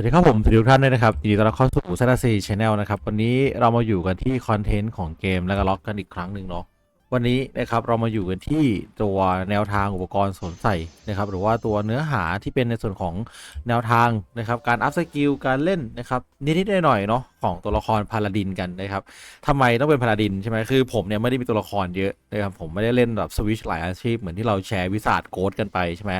วัสดีครับผมสวัสดีทุกท่านด้วยนะครับยินดีต้อนรับเข้าสู่ซนตาซีชแนลนะครับ วันนี้เรามาอยู่กันที่คอนเทนต์ของเกมแล้วก็ล็อกกันอีกครั้งหนึ่งเนาะวันนี้นะครับเรามาอยู่กันที่ตัวแนวทางอุปกรณ์สวมใส่นะครับ หรือว่าตัวเนื้อหาที่เป็นในส่วนของแนวทางนะครับ การอัพสกิลการเล่นนะครับนิดๆหน่อยๆเนาะ ของตัวละครพาลาดินกันนะครับทำไมต้องเป็นพาลาดินใช่ไหมคือผมเนี่ยไม่ได้มีตัวละครเยอะนะครับผมไม่ได้เล่นแบบสวิชหลายอาชีพเหมือนที่เราแชร์วิสาดโกดกันไปใช่ไหม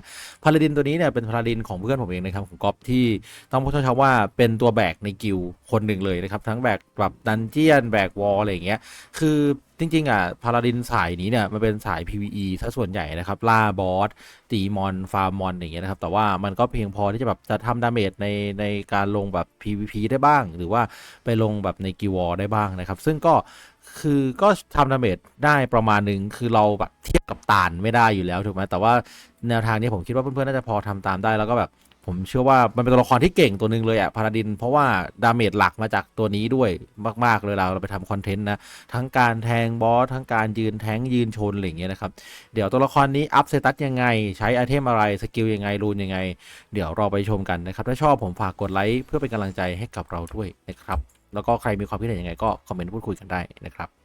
พาลาดินตัวนี้เนี่ยเป็นพาลาดินของเพื่อนผมเองนะครับของก๊อฟที่ต้องพูดช้คำว่าเป็นตัวแบกในกิลคนหนึ่งเลยนะครับทั้งแบกแบบดันเจียนแบกวอลอะไรอย่างเงี้ยคือจริงๆอะพาราดินสายนี้เนี่ยมันเป็นสาย PVE ถ้าส่วนใหญ่นะครับ ล่าบอสตีมอนฟาร์มมอนอย่างเงี้ยนะครับ แต่ว่ามันก็เพียงพอที่จะแบบจะทำดาเมจในในการลงแบบ PVP ได้บ้าง หรือว่าไปลงแบบในกิวอลได้บ้างนะครับ ซึ่งก็คือก็ทำดาเมจได้ประมาณหนึ่งคือเราแบบเทียบกับตานไม่ได้อยู่แล้วถูกไหมแต่ว่าแนวทางนี้ผมคิดว่าเพื่อนๆน่าจะพอทำตามได้แล้วก็แบบ ผมเชื่อว่ามันเป็นตัวละครที่เก่งตัวหนึ่งเลยอะพาราดิน เพราะว่าดาเมจหลักมาจากตัวนี้ด้วยมาก ๆ เลยเราเราไปทำคอนเทนต์นะ ทั้งการแทงบอส ทั้งการยืนแทงยืนชนอะไรอย่างเงี้ยนะครับ เดี๋ยวตัวละครนี้อัพเซตัสยังไง ใช้ไอเทมอะไร สกิลยังไง รูนยังไง เดี๋ยวเราไปชมกันนะครับ ถ้าชอบผมฝากกดไลค์เพื่อเป็นกำลังใจให้กับเราด้วยนะครับแล้วก็ใครมีความคิดเห็นยังไงก็คอมเมนต์พูดคุยกันได้นะครับ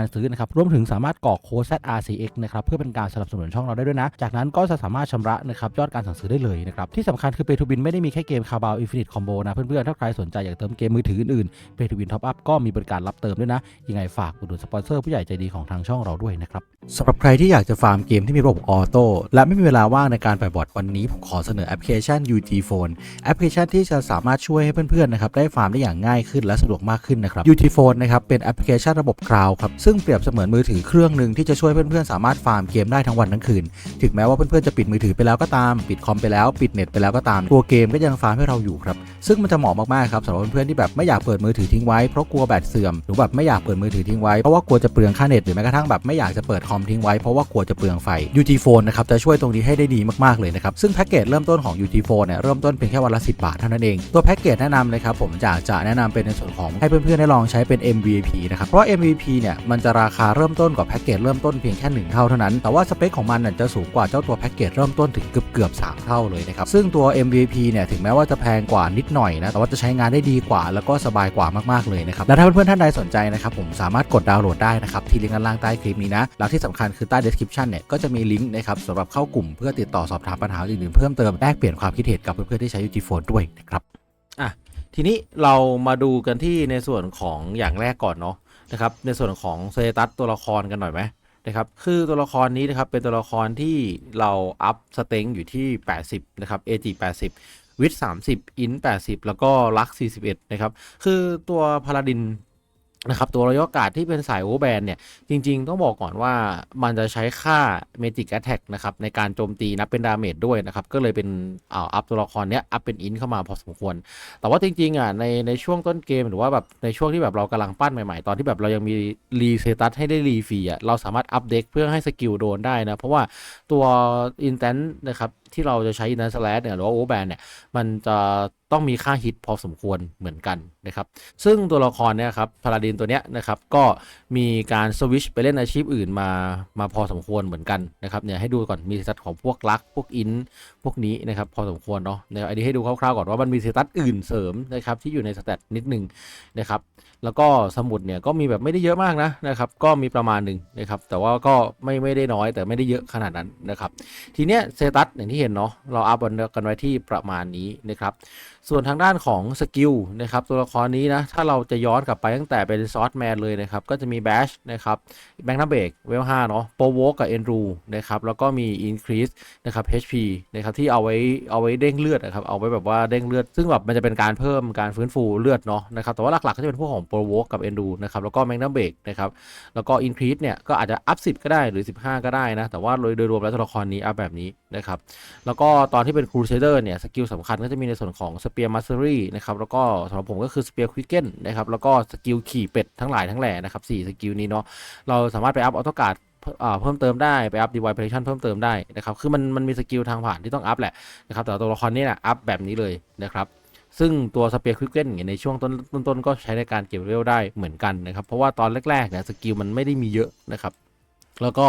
รซื้อนะครับรวมถึงสามารถกรอกโค้ด ZRCX นะครับเพื่อเป็นการสนับสนุนช่องเราได้ด้วยนะ จากนั้นก็จะสามารถชำระนะครับยอดการสั่งซื้อได้เลยนะครับที่สำคัญคือ Pay to Win ไม่ได้มีแค่เกม c a r b a l Infinite Combo นะเพื่อนๆถ้าใครสนใจอยากเติมเกมมือถืออื่นๆ Pay to Win Top Up ก็มีบริการรับเติมด้วยนะยังไงฝากอุดหนุนสปอนเซอร์ผู้ใหญ่ใจดีของทางช่องเราด้วยนะครับสำหรับใครที่อยากจะฟาร์มเกมที่มีระบบออโต้และไม่มีเวลาว่างในการไปบอร์ดวันนี้ผมขอเสนอแอปพลิเคชัน UT Phone แอปพลิเคชันที่จะสามารถช่วยให้เพื่อนๆนะครับได้ฟาร์มได้อย่างง่ายขึ้นและสะดวกมากขึ้นนะครับ UT Phone นะครับเป็นแอปพลิเคชันระบบคลาวด์ครับซึ่ึ่งเปรียบเสมือนมือถือเครื่องหนึ่งที่จะช่วยเพื่อนๆสามารถฟาร์มเกมได้ทั้งวันทั้งคืน ถึงแม้ว่าเพื่อนๆจะปิดมือถือไปแล้วก็ตาม ปิดคอมไปแล้ว ปิดเน็ตไปแล้วก็ตาม ตัวเกมก็ยังฟาร์มให้เราอยู่ครับ ซึ่งมันจะเหมาะมากๆครับสำหรับเพื่อนๆที่แบบไม่อยากเปิดมือถือทิ้งไว้เพราะกลัวแบตเสื่อม หรือแบบไม่อยากเปิดมือถือทิ้งไว้เพราะว่ากลัวจะเปลืองค่าเน็ตหรือแม้กระทั่งแบบไม่อยากจะเปิดคอมทิ้งไว้เพราะว่ากลัวจะเปลืองไฟ UT Phone นะครับจะช่วยตรงนี้ให้ได้ดีมากๆเลยนะครับซึ่งแพ็กเกจเริ่มต้นของ UT Phone เนี่ยเริ่มต้นเพียงแค่วันละ 10 บาทเท่านั้นเองตัวแพ็กเกจแนะนำนะครับผมจะจะแนะนำเป็นในส่วนของให้เพื่อนๆได้ลองใช้เป็น MVP นะครับเพราะ MVP เนี่ยมันจะราคาเริ่มต้นกว่าแพ็กเกจเริ่มต้นเพียงแค่หนึ่งเท่าเท่านั้น แต่ว่าสเปคของมันน่ะจะสูงกว่าเจ้าตัวแพ็กเกจเริ่มต้นถึงเกือบเกือบๆ3เท่าเลยนะครับ ซึ่งตัว MVP เนี่ยถึงแม้ว่าจะแพงกว่านิดหน่อยนะ แต่ว่าจะใช้งานได้ดีกว่า แล้วก็สบายกว่ามากๆเลยนะครับ และถ้าเพื่อนๆท่านใดสนใจนะครับผมสามารถกดดาวน์โหลดได้นะครับที่ลิงก์ด้านล่างใต้คลิปนี้นะ แล้วที่สำคัญคือใต้ description เนี่ยก็จะมีลิงก์นะครับสำหรับเข้ากลุ่มเพื่อติดต่อสอบถามปัญหาอื่นๆเพิ่มเติมแลกเปลี่ยนความคิดเห็นกับเพื่อนๆที่ใช้ UT Phone ด้วยนะครับอะทีนี้เรามาดูกันที่ในส่วนของอย่างแรกก่อนเนาะ นะครับในส่วนของสเตตัสตัวละครกันหน่อยไหมนะครับคือตัวละครนี้นะครับเป็นตัวละครที่เราอัพสเต็งอยู่ที่ 80 นะครับ AG 80 วิท30 อิน80 แล้วก็ลัก41 นะครับ คือตัวพาราดิน นะครับตัวรอยกาดที่เป็นสายโอเวอร์แบนเนี่ย จริงๆ ต้องบอกก่อนว่ามันจะใช้ค่า Magic Attack นะครับ ในการโจมตีนับเป็นดาเมจด้วยนะครับ ก็เลยเป็นอ่าอัพตัวละครเนี้ยอัพเป็นอินเข้ามาพอสมควร แต่ว่าจริงๆอะในในช่วงต้นเกมหรือว่าแบบในช่วงที่แบบเรากำลังปั้นใหม่ๆ ตอนที่แบบเรายังมีรีเซตัสให้ได้รีฟรีอะเราสามารถอัปเดตเพื่อให้สกิลโดนได้นะ เพราะว่าตัวอินแตนนะครับที่เราจะใช้อินแตนสแลชเนี่ยหรือว่าโอแบนเนี่ยมันจะ ต้องมีค่าฮิตพอสมควรเหมือนกันนะครับ ซึ่งตัวละครเนี่ยครับพาราดินตัวเนี้ยนะครับก็มีการสวิชไปเล่นอาชีพอื่นมามาพอสมควรเหมือนกันนะครับเนี่ยให้ดูก่อนมีสตัตของพวกลัก พวกอินพวกนี้นะครับพอสมควรเนาะเดี๋ยวอันนี้ให้ดูคร่าวๆก่อนว่ามันมีสเตตัสอื่นเสริมนะครับที่อยู่ในสเตตนิดหนึ่งนะครับแล้วก็สมุดเนี่ยก็มีแบบไม่ได้เยอะมากนะนะครับก็มีประมาณหนึ่งนะครับแต่ว่าก็ไม่ไม่ได้น้อยแต่ไม่ได้เยอะขนาดนั้นนะครับทีเนี้ยสเตตัสอย่างที่เห็นเนาะเราอัพกันไว้ที่ประมาณนี้นะครับส่วนทางด้านของสกิลนะครับตัวละครนี้นะถ้าเราจะย้อนกลับไปตั้งแต่เป็นซอสแมนเลยนะครับก็จะมีแบชนะครับแบงค์นับเบกเวล5เนาะโปรโวกับเอ็นรูนะครับแล้วก็มีอินครีสนะครับ HP นะครับที่เอาไว้เอาไว้เด้งเลือดนะครับเอาไว้แบบว่าเด้งเลือด ซึ่งแบบมันจะเป็นการเพิ่มการฟื้นฟูเลือดเนาะนะครับแต่ว่าหลักๆก็จะเป็นพวกของโปรโวกับเอ็นรูนะครับแล้วก็แมงนับเบกนะครับแล้วก็อินครีสเนี่ยก็อาจจะอัพ10ก็ได้หรือ 15 ก็ได้นะแต่ว่าโดยโดยรวมแล้วตัวละครนี้อัพแบบนี้นะครับแล้วก็ตอนที่เป็นครูเซเดอร์เนี่ยสกิลสำคัญก็จะมีในส่วนของสเปียร์มาสเตอรี่นะครับแล้วก็สำหรับผมก็คือสเปียร์ควิกเก้นนะครับแล้วก็สกิลขี่เป็ดทั้งหลายทั้งแหล่นะครับสี่สกิลนี้เนาะเราสามารถไปอัพออโตการ์ดเพิ่มเติมได้ไปอัพดีไวเพลชันเพิ่มเติมได้นะครับคือมันมันมีสกิลทางผ่านที่ต้องอัพแหละนะครับแต่ตัวละครนี้นะอัพแบบนี้เลยนะครับซึ่งตัวสเปียร์ควิกเก้นอย่างในช่วงต้นต้นๆก็ใช้ในการเก็บเวลได้เหมือนกันนะครับเพราะว่าตอนแรกๆเนี่ยสกิลมันไม่ได้มีเยอะนะครับ แล้วก็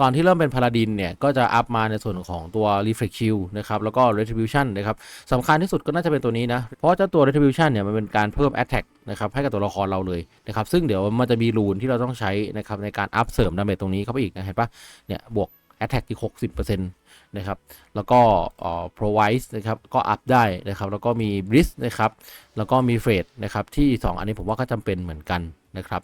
ตอนที่เริ่มเป็นพาราดินเนี่ยก็จะอัพมาในส่วนของตัว Reflect Shield นะครับแล้วก็ Retribution นะครับสำคัญที่สุดก็น่าจะเป็นตัวนี้นะ เพราะว่าเจ้าตัว Retribution เนี่ยมันเป็นการเพิ่ม Attack นะครับให้กับตัวละครเราเลยนะครับซึ่งเดี๋ยวมันจะมีรูนที่เราต้องใช้นะครับในการอัพเสริมดาเมจตรงนี้เข้าไปอีกนะเห็นปะเนี่ยบวก Attack อีก 60%นะครับแล้วก็เอ่อ provide นะครับก็อัพได้นะครับแล้วก็มี bliss นะครับแล้วก็มีเฟรดนะครับที่ 2 อันนี้ผมว่าก็จำเป็นเหมือนกันนะครับ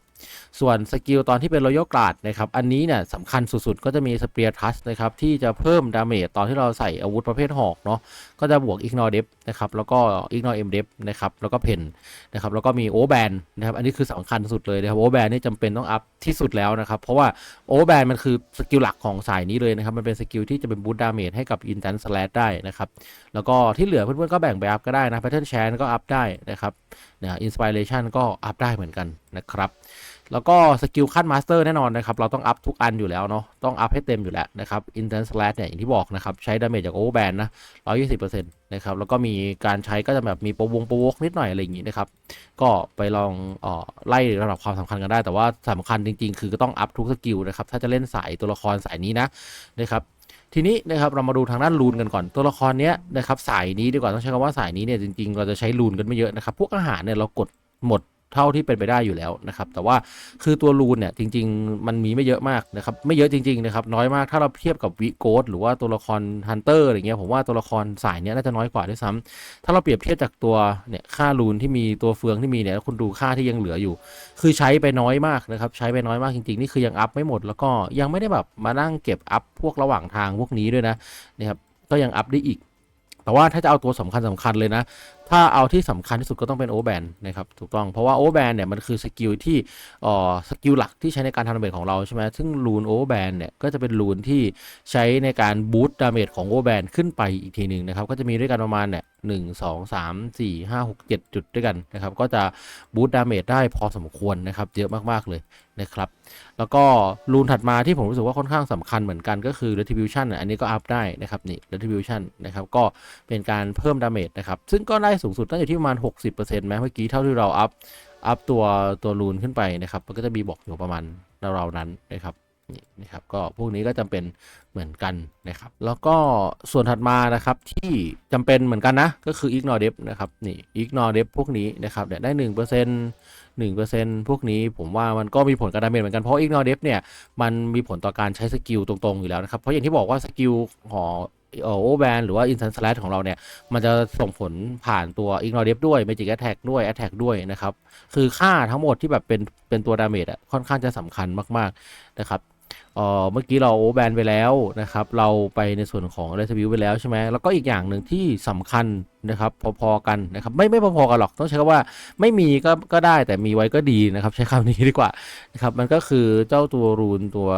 ส่วนสกิลตอนที่เป็น royal guard นะครับ อันนี้เนี่ยสำคัญสุดๆ ก็จะมี spear touch นะครับ ที่จะเพิ่มดาเมจตอนที่เราใส่อาวุธประเภทหอกเนาะก็จะบวก ignore depth นะครับ แล้วก็ ignore m depth นะครับ แล้วก็เพนนะครับ แล้วก็มี o b a n นนะครับ อันนี้คือสำคัญสุดเลยนะครับ o b a n นี่จำเป็นต้องอัพที่สุดแล้วนะครับ เพราะว่าโอแบนมันคือสกิลหลักของสายนี้เลยนะครับ มันเป็นสกิลที่จะเป็นบูตดาเมจให้กับอิน a ันสแลดได้นะครับ แล้วก็ที่เหลือเพื่อนๆก็แบ่งไปอัพก็ได้นะแพทเทิร์นแชนก็อัพได้นะครับเนี่ยอินสปิเรชันก็อัพได้เหมือนกันนะครับ แล้วก็สกิลขั้นมาสเตอร์แน่นอนนะครับ เราต้องอัพทุกอันอยู่แล้วเนาะต้องอัพให้เต็มอยู่แล้วนะครับอิน a ันสแลดเนี่ยอย่างที่บอกนะครับ ใช้ดาเมจจากโอเวอร์แบนนะ120%นต์นะครับ แล้วก็มีการใช้ก็จะแบบมีโปรวงโปรวกนิดหน่อยอะไรอย่างงี้นะครับ ก็ไปลองเออไล่ระดับความสำคัญกันได้ แต่ว่าสำคัญจริง ๆ คือก็ต้องอัพทุกสกิลนะครับ ถ้าจะเล่นสายตัวละครสายนี้นะนะครับทีนี้นะครับเรามาดูทางด้านรูนกันก่อนตัวละครเนี้ยนะครับสายนี้ดีกว่าต้องใช้คำว่าสายนี้เนี่ยจริงๆ เราจะใช้รูนกันไม่เยอะนะครับพวกอาหารเนี่ยเรากดหมด เท่าที่เป็นไปได้อยู่แล้วนะครับแต่ว่าคือตัวรูนเนี่ยจริง ๆ มันมีไม่เยอะมากนะครับไม่เยอะจริงๆนะครับน้อยมากถ้าเราเทียบกับวิโกดหรือว่าตัวละครฮันเตอร์อะไรเงี้ยผมว่าตัวละครสายเนี้ยน่าจะน้อยกว่าด้วยซ้ำถ้าเราเปรียบเทียบจากตัวเนี่ยค่ารูนที่มีตัวเฟืองที่มีเนี่ยคุณดูค่าที่ยังเหลืออยู่ คือใช้ไปน้อยมากนะครับใช้ไปน้อยมากจริงๆนี่คือยังอัพไม่หมด แล้วก็ยังไม่ได้แบบมานั่งเก็บอัพพวกระหว่างทางพวกนี้ด้วยนะนะครับก็ยังอัพได้อีกแต่ว่าถ้าจะเอาตัวสำคัญสำคัญเลยนะถ้าเอาที่สำคัญที่สุดก็ต้องเป็นโอแบนนะครับถูกต้องเพราะว่าโอแบนเนี่ยมันคือสกิลที่อ่อสกิลหลักที่ใช้ในการทำดาเมจของเราใช่ไหมซึ่งรูนโอแบนเนี่ยก็จะเป็นรูนที่ใช้ในการบูตดาเมจของโอแบนขึ้นไปอีกทีหนึ่งนะครับก็จะมีด้วยกันประมาณเนี่ยหนึ่งสองสามสี่ห้าหกเจ็ดจุดด้วยกันนะครับก็จะบูตดาเมจได้พอสมควรนะครับเยอะมากๆเลยนะครับแล้วก็รูนถัดมาที่ผมรู้สึกว่าค่อนข้างสำคัญเหมือนกันก็คือ retribution อะอันนี้ก็อัพได้นะครับนี่ retribution นะครับก็เป็นการเพิ่มดาเมจนะครับซึ่งก็ได้สูงสุดตั้งอยู่ที่ประมาณ 60%แม้เมื่อกี้เท่าที่เราอัพอัพตัวตัวรูนขึ้นไปนะครับ มันก็จะมีบอกอยู่ประมาณราวๆนั้นนะครับนี่นะครับก็พวกนี้ก็จำเป็นเหมือนกันนะครับ แล้วก็ส่วนถัดมานะครับที่จำเป็นเหมือนกันนะ ก็คือ ignore depth นะครับนี่ ignore depth พวกนี้นะครับเนี่ยได้1% 1%พวกนี้ผมว่ามันก็มีผลกับดาเมจเหมือนกัน เพราะ ignore depth เนี่ยมันมีผลต่อการใช้สกิลตรงๆ อยู่แล้วนะครับ เพราะอย่างที่บอกว่าสกิลของ โอเวอร์แบนหรือว่า instant slash ของเราเนี่ย มันจะส่งผลผ่านตัว ignore depth ด้วย magic attack ด้วย attack ด้วยนะครับ คือค่าทั้งหมดที่แบบเป็นเป็นตัวดาเมจอะค่อนข้างจะสำคัญมาก ๆ นะครับเออเมื่อกี้เราโอแบนไปแล้วนะครับ เราไปในส่วนของ r e t r i b u ไปแล้วใช่ไหมแล้วก็อีกอย่างหนึ่งที่สำคัญนะครับ พอๆกันนะครับ ไม่ไม่พอๆกันหรอกต้องใช้คำว่าไม่มีก็ก็ได้แต่มีไว้ก็ดีนะครับ ใช้คำนี้ดีกว่านะครับ มันก็คือเจ้าตัวรูนตัว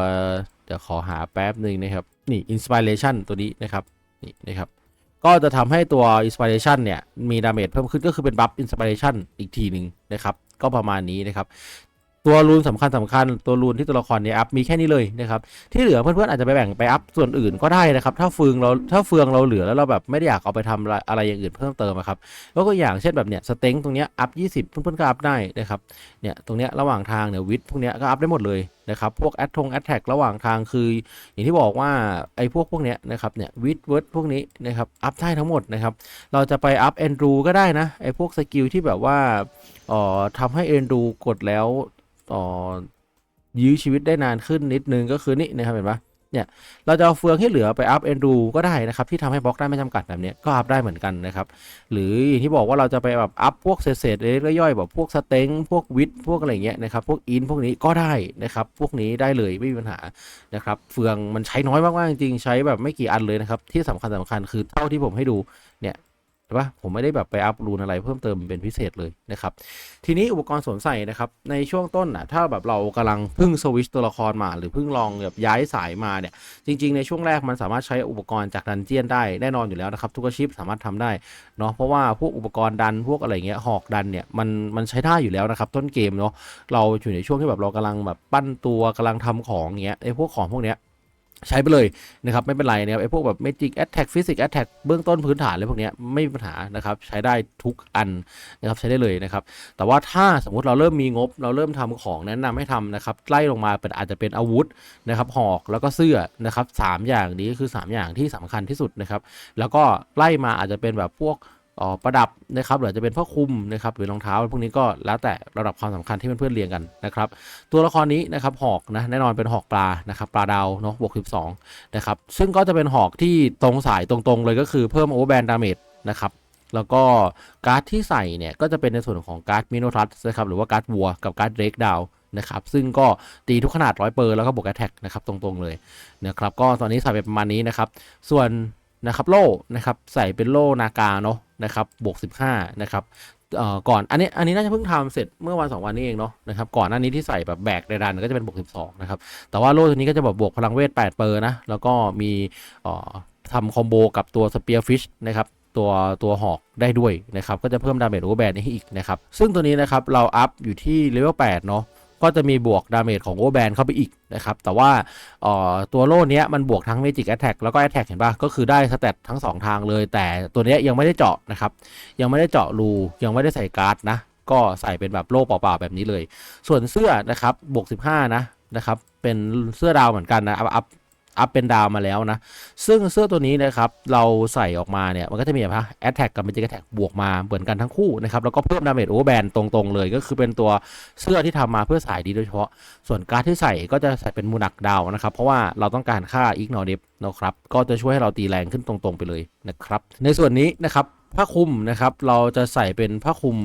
เดี๋ยวขอหาแป๊บหนึ่งนะครับ นี่ inspiration ตัวนี้นะครับ นี่นะครับ ก็จะทำให้ตัว inspiration เนี่ย มีดาเมจเพิ่มขึ้นก็คือเป็นบัฟ inspiration อีกทีหนึ่งนะครับ ก็ประมาณนี้นะครับ ตัวรูนสำคัญสำคัญตัวรูนที่ตัวละครเนี่ยอัพมีแค่นี้เลยนะครับที่เหลือเพื่อนๆอาจจะไปแบ่งไปอัพส่วนอื่นก็ได้นะครับ ถ้าเฟืองเราถ้าเฟืองเราเหลือแล้วเราแบบไม่ได้อยากเอาไปทำอะไรอะไรอย่างอื่นเพิ่มเติมอะครับยกตัวอย่างเช่นแบบเนี้ยสเต็งตรงเนี้ยอัพ20เพื่อนๆก็อัพได้นะครับเนี่ยตรงเนี้ยระหว่างทางเนี่ยวิทพวกเนี้ยก็อัพได้หมดเลยนะครับพวกแอดทงแอดแท็กระหว่างทางคือ อย่างที่บอกว่าไอ้พวกพวกเนี้ยนะครับเนี่ยวิทเวิร์ดพวกนี้นะครับอัพได้ทั้งหมดนะครับเราจะไปอัพเอนดูก็ได้นะไอ้พวกสกิลที่แบบว่าเอ่อทำให้เอนดูกดแล้ว ต่อยื้อชีวิตได้นานขึ้นนิดนึงก็คือนี่นะครับเห็นปะเนี่ยเราจะเอาเฟืองที่เหลือไปอัพเอนดูก็ได้นะครับที่ทำให้บล็อกได้ไม่จำกัดแบบนี้ก็อัพได้เหมือนกันนะครับ หรืออย่างที่บอกว่าเราจะไปแบบอัพพวกเศษๆเล็กๆย่อยแบบพวกสเต็งพวกวิทพวกอะไรเงี้ยนะครับพวกอินพวกนี้ก็ได้นะครับ พวกนี้ได้เลยไม่มีปัญหานะครับ เฟืองมันใช้น้อยมากๆจริงๆใช้แบบไม่กี่อันเลยนะครับ ที่สำคัญสำคัญคือเท่าที่ผมให้ดูเนี่ย ใช่ปะผมไม่ได้แบบไปอัพรูนอะไรเพิ่มเติมเป็นพิเศษเลยนะครับ ทีนี้อุปกรณ์สวมใส่นะครับในช่วงต้นอะถ้าแบบเรากำลังเพิ่งสวิชตัวละครมาหรือเพิ่งลองแบบย้ายสายมาเนี่ยจริง ๆ ในช่วงแรกมันสามารถใช้อุปกรณ์จากดันเจียนได้แน่นอนอยู่แล้วนะครับ ทุกอาชีพสามารถทำได้เนาะเพราะว่าพวกอุปกรณ์ดันพวกอะไรเงี้ยหอกดันเนี่ยมันมันใช้ได้อยู่แล้วนะครับต้นเกมเนาะเราอยู่ในช่วงที่แบบเรากำลังแบบปั้นตัวกำลังทำของเงี้ยไอ้พวกของพวกเนี้ย ใช้ไปเลยนะครับไม่เป็นไรนะครับไอ้พวกแบบ Magic Attack Physics Attack เบื้องต้นพื้นฐานอะไรพวกนี้ไม่มีปัญหานะครับใช้ได้ทุกอันนะครับใช้ได้เลยนะครับแต่ว่าถ้าสมมุติเราเริ่มมีงบ เราเริ่มทำของแนะนำให้ทำนะครับไล่ลงมาเป็นอาจจะเป็นอาวุธนะครับหอกแล้วก็เสื้อนะครับสามอย่างนี้คือ 3 อย่างที่สำคัญที่สุดนะครับแล้วก็ไล่มาอาจจะเป็นแบบพวก ประดับนะครับหรือจะเป็นผ้าคลุมนะครับหรือรองเท้าพวกนี้ก็แล้วแต่ระดับความสำคัญที่เพื่อนๆเรียงกันนะครับตัวละครนี้นะครับหอกนะแน่นอนเป็นหอกปลานะครับปลาดาวเนาะบวก12นะครับซึ่งก็จะเป็นหอกที่ตรงสายตรงๆ เลยก็คือเพิ่มโอเวอร์แบนดาเมจนะครับแล้วก็การ์ดที่ใส่เนี่ยก็จะเป็นในส่วนของการ์ดมิโนทัสนะครับหรือว่าการ์ดวัวกับการ์ดเรกดาวนะครับซึ่งก็ตีทุกขนาดร้อยเปอร์แล้วก็บวกแอทแทกนะครับตรงๆเลยนะครับก็ตอนนี้ใส่ไปประมาณนี้นะครับส่วน นะครับโล่นะครับใส่เป็นโล่นากาเนาะนะครับบวก 15นะครับเอ่อก่อนอันนี้อันนี้น่าจะเพิ่งทำเสร็จเมื่อวันสองวันนี้เองเนาะนะครับก่อนหน้านี้ที่ใส่แบบแบกในดันก็จะเป็นบวก 12 นะครับ แต่ว่าโล่ตัวนี้ก็จะแบบบวกพลังเวท 8 เปอร์นะ แล้วก็มีเอ่อทำคอมโบกับตัวสเปียร์ฟิชนะครับตัวตัวหอกได้ด้วยนะครับ ก็จะเพิ่มดาเมจโอเวอร์แบนให้อีกนะครับ ซึ่งตัวนี้นะครับเราอัพอยู่ที่เลเวล8เนาะ ก็จะมีบวกดาเมจของโอเวอร์แบนเข้าไปอีกนะครับ แต่ว่าออตัวโล่เนี้ยมันบวกทั้งเมจิกแอตแทกแล้วก็แอตแทกเห็นปะก็คือได้สเตตทั้ง 2 ทางเลย แต่ตัวเนี้ยยังไม่ได้เจาะนะครับ ยังไม่ได้เจาะรู ยังไม่ได้ใส่การ์ดนะ ก็ใส่เป็นแบบโล่เปล่าๆแบบนี้เลย ส่วนเสื้อนะครับบวก 15 นะนะครับ เป็นเสื้อดาวเหมือนกันนะอัพ อัพเป็นดาวมาแล้วนะ ซึ่งเสื้อตัวนี้นะครับ เราใส่ออกมาเนี่ย มันก็จะมีแบบฮะแอตแทกกับเมจิกแอตแทกบวกมาเหมือนกันทั้งคู่นะครับ แล้วก็เพิ่มดาเมจโอเวอร์แบนตรงๆเลย ก็คือเป็นตัวเสื้อที่ทำมาเพื่อสายดีโดยเฉพาะ ส่วนการ์ดที่ใส่ก็จะใส่เป็นมูนักดาวนะครับ เพราะว่าเราต้องการค่าอีกนอเดฟนะครับ ก็จะช่วยให้เราตีแรงขึ้นตรงๆไปเลยนะครับ ในส่วนนี้นะครับผ้าคลุมนะครับเราจะใส่เป็นผ้าคลุม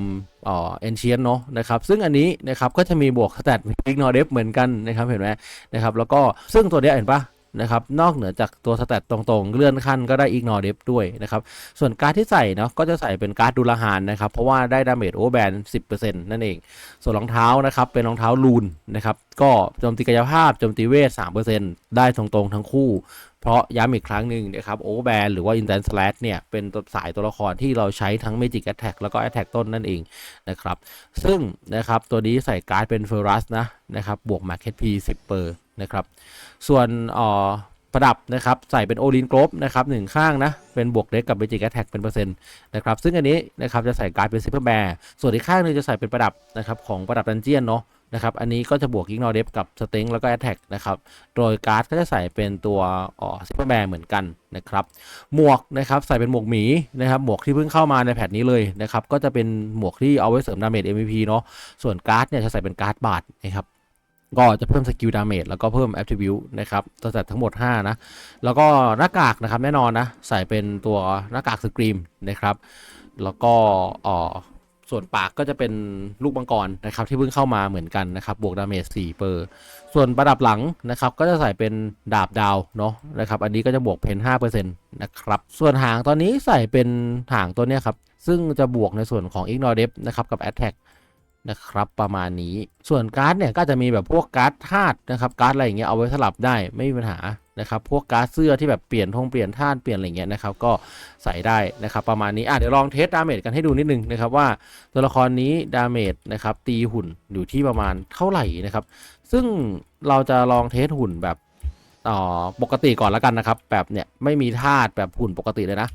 เอ่อเอนเชียนเนาะนะครับซึ่งอันนี้นะครับก็จะมีบวกสแตทอีกนอเดฟเหมือนกันนะครับเห็นไหมนะครับแล้วก็ซึ่งตัวนี้เห็นปะ นะครับนอกเหนือจากตัวสแตตตรงๆ เลื่อนขั้นก็ได้อีกนอเดฟด้วยนะครับ ส่วนการ์ดที่ใส่เนาะก็จะใส่เป็นการ์ดดูลหานนะครับ เพราะว่าได้ดาเมจโอเวอร์แบน10%นั่นเอง ส่วนรองเท้านะครับเป็นรองเท้าลูนนะครับก็โจมตีกายภาพโจมตีเวท3%ได้ตรงๆทั้งคู่ เพราะย้ำอีกครั้งหนึ่งนะครับโอเวอร์แบนหรือว่า i n t e n s Slash เนี่ย เป็นสายตัวละครที่เราใช้ทั้ง Magic Attack แล้วก็ Attack ต้นนั่นเองนะครับ ซึ่งนะครับตัวนี้ใส่การ์ดเป็นเฟอร์รัสนะนะครับบวก Market P 10เปอร์นะครับส่วนอ่อประดับนะครับใส่เป็นโอลินกรบนะครับหนึ่งข้างนะ เป็นบวกเล็กกับเบจิกแอทแทกเป็นเปอร์เซ็นต์นะครับซึ่งอันนี้นะครับจะใส่การ์ดเป็นซิปเปอร์แบร์ส่วนอีกข้างหนึงจะใส่เป็นประดับนะครับของประดับดันเจียนเนาะ นะครับ อันนี้ก็จะบวกยิงนอเดฟกับสเต็งแล้วก็แอทแทกนะครับ โดยการ์ดก็จะใส่เป็นตัวอ๋อซิปเปอร์แบร์เหมือนกันนะครับ หมวกนะครับใส่เป็นหมวกหมีนะครับ หมวกที่เพิ่งเข้ามาในแพทนี้เลยนะครับ ก็จะเป็นหมวกที่เอาไว้เสริมดาเมจ MVP เนาะ ส่วนการ์ดเนี่ยจะใส่เป็นการ์ดบาดนะครับก็จะเพิ่มสกิลดาเมจแล้วก็เพิ่ม a อ t t r i b u t e นะครับตัวจัดทั้งหมด 5 นะ แล้วก็หน้ากากนะครับแน่นอนนะ ใส่เป็นตัวหน้ากากสกรีมนะครับ แล้วก็อ่อ ส่วนปากก็จะเป็นลูกมังกรนะครับที่เพิ่งเข้ามาเหมือนกันนะครับบวกดาเมจ4เปอร์ ส่วนประดับหลังนะครับก็จะใส่เป็นดาบดาวเนาะนะครับอันนี้ก็จะบวกเพน5%นะครับส่วนหางตอนนี้ใส่เป็นหางตัวเนี้ยครับซึ่งจะบวกในส่วนของ Ignore Depth นะครับกับ Attack นะครับประมาณนี้ส่วนการ์ดเนี่ยก็จะมีแบบพวกการ์ดธาตุนะครับการ์ดอะไรอย่างเงี้ยเอาไว้สลับได้ไม่มีปัญหานะครับพวกการ์ดเสื้อที่แบบเปลี่ยนธงเปลี่ยนธาตุเปลี่ยนอะไรเงี้ยนะครับก็ใส่ได้นะครับประมาณนี้อะเดี๋ยวลองเทสดาเมจกันให้ดูนิดนึงนะครับว่าตัวละครนี้ดาเมจนะครับตีหุ่นอยู่ที่ประมาณเท่าไหร่นะครับซึ่งเราจะลองเทสหุ่นแบบอ่อปกติก่อนแล้วกันนะครับแบบเนี่ยไม่มีธาตุแบบหุ่นปกติเลยนะ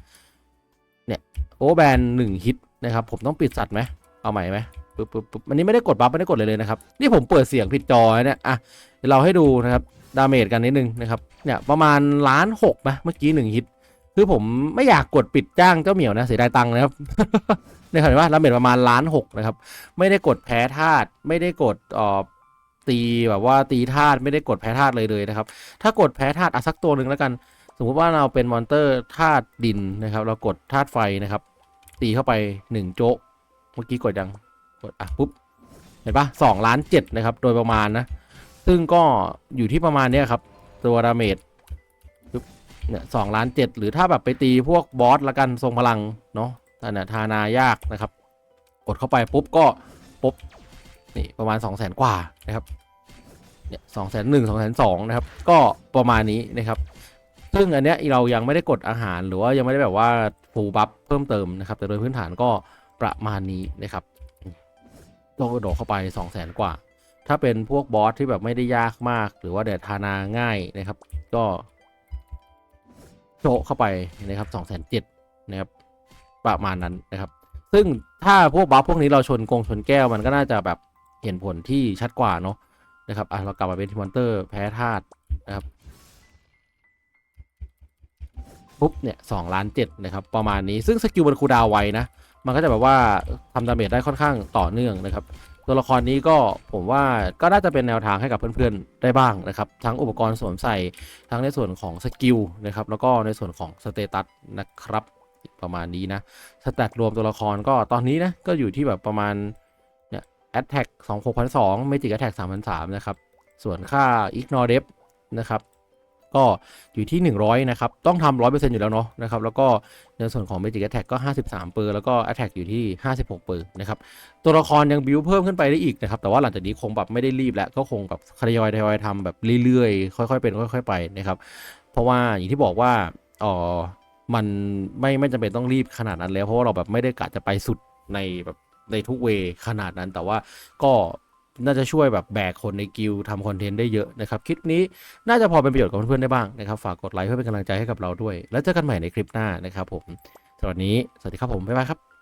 เนี่ยโอแบนหนึ่งฮิตนะครับผมต้องปิดสัตว์ไหม เอาใหม่ไหมปึ๊บปึ๊บปึ๊บอันนี้ไม่ได้กดบัฟไม่ได้กดเลยเลยนะครับ นี่ผมเปิดเสียงผิดจอเนี่ยอะเดี๋ยวเราให้ดูนะครับดาเมจกันนิดนึงนะครับเนี่ยประมาณล้านหกไหมเมื่อกี้หนึ่งฮิตคือผมไม่อยากกดปิดจ้างเจ้าเหมียวนะเสียดายตังค์นะครับเนี่ยเห็นว่าดาเมจประมาณล้านหกนะครับ ไม่ได้กดแพ้ธาตุไม่ได้กดอ่อตีแบบว่าตีธาตุไม่ได้กดแพ้ธาตุเลยเลยนะครับ ถ้ากดแพ้ธาตุอะสักตัวหนึ่งแล้วกัน สมมติว่าเราเป็นมอนเตอร์ธาตุดินนะครับ เรากดธาตุไฟนะครับ ตีเข้าไปหนึ่งโจ๊ะเมื่อกี้กดยังกดอะปุ๊บเห็นปะสองล้านเจ็ดนะครับ โดยประมาณนะ ซึ่งก็อยู่ที่ประมาณเนี้ยครับ ตัวดาเมจปุ๊บเนี่ยสองล้านเจ็ดหรือถ้าแบบไปตีพวกบอสละกันทรงพลังเนาะนั่นนะทานายากนะครับ กดเข้าไปปุ๊บก็ปุ๊บนี่ประมาณ2 0 0แสนกว่านะครับเนี่ยสองแสนหนึ่งสองแสนสองนะครับ ก็ประมาณนี้นะครับซึ่งอันเนี้ยเรายังไม่ได้กดอาหารหรือว่ายังไม่ได้แบบว่าฟูบัฟเพิ่มเติมนะครับ แต่โดยพื้นฐานก็ ประมาณนี้นะครับลองกระโดดเข้าไป 2 0 0แสนกว่า ถ้าเป็นพวกบอสที่แบบไม่ได้ยากมาก หรือว่าเดทานาง่ายนะครับ ก็โจาะเข้าไปนะครับ2 0 0 0 0นะครับ ประมาณนั้นนะครับ ซึ่งถ้าพวกบัฟพวกนี้เราชนกงชนแก้วมันก็น่าจะแบบเห็นผลที่ชัดกว่าเนาะนะครับอะเรากลับมาเป็นทีมอนเตอร์แพ้ธาตุนะครับปุ๊บเนี่ยสองล้านเจ็ดนะครับ ประมาณนี้ซึ่งสกิลมันคูดาวไวนะ มันก็จะแบบว่าทำดาเมจได้ค่อนข้างต่อเนื่องนะครับ ตัวละครนี้ก็ผมว่าก็น่าจะเป็นแนวทางให้กับเพื่อนๆได้บ้างนะครับ ทั้งอุปกรณ์สวมใส่ทั้งในส่วนของสกิลนะครับแล้วก็ในส่วนของสเตตัสนะครับประมาณนี้นะสแตทรวมตัวละครก็ตอนนี้นะก็อยู่ที่แบบประมาณเนี่ยแอตแทกสองหกพันสองเมจิกแอตแทกสามพันสามนะครับส่วนค่า ignore deb นะครับ ก็อยู่ที่ 100 นะครับ ต้องทำร้อยเปอร์เซ็นต์อยู่แล้วเนาะนะครับ แล้วก็ในส่วนของ Magic Attack ก็ 53 เปอร์ แล้วก็ Attack อยู่ที่ 56 เปอร์นะครับ ตัวละครยังบิวเพิ่มขึ้นไปได้อีกนะครับ แต่ว่าหลังจากนี้คงแบบไม่ได้รีบแล้ว ก็คงแบบทยอยทยอยทำแบบเรื่อยๆ ค่อยๆ เป็นค่อย ๆ ไปนะครับ เพราะว่าอย่างที่บอกว่าอ๋อมันไม่ไม่จำเป็นต้องรีบขนาดนั้นแล้ว เพราะว่าเราแบบไม่ได้กะจะไปสุดในแบบในทุกเวขนาดนั้น แต่ว่าก็ น่าจะช่วยแบบแบกคนในกิลทำคอนเทนต์ได้เยอะนะครับคลิปนี้น่าจะพอเป็นประโยชน์กับเพื่อนๆได้บ้างนะครับฝากกดไลค์เพื่อเป็นกำลังใจให้กับเราด้วย แล้วเจอกันใหม่ในคลิปหน้านะครับผมสำหรับวันนี้สวัสดีครับผมบ๊ายบายครับ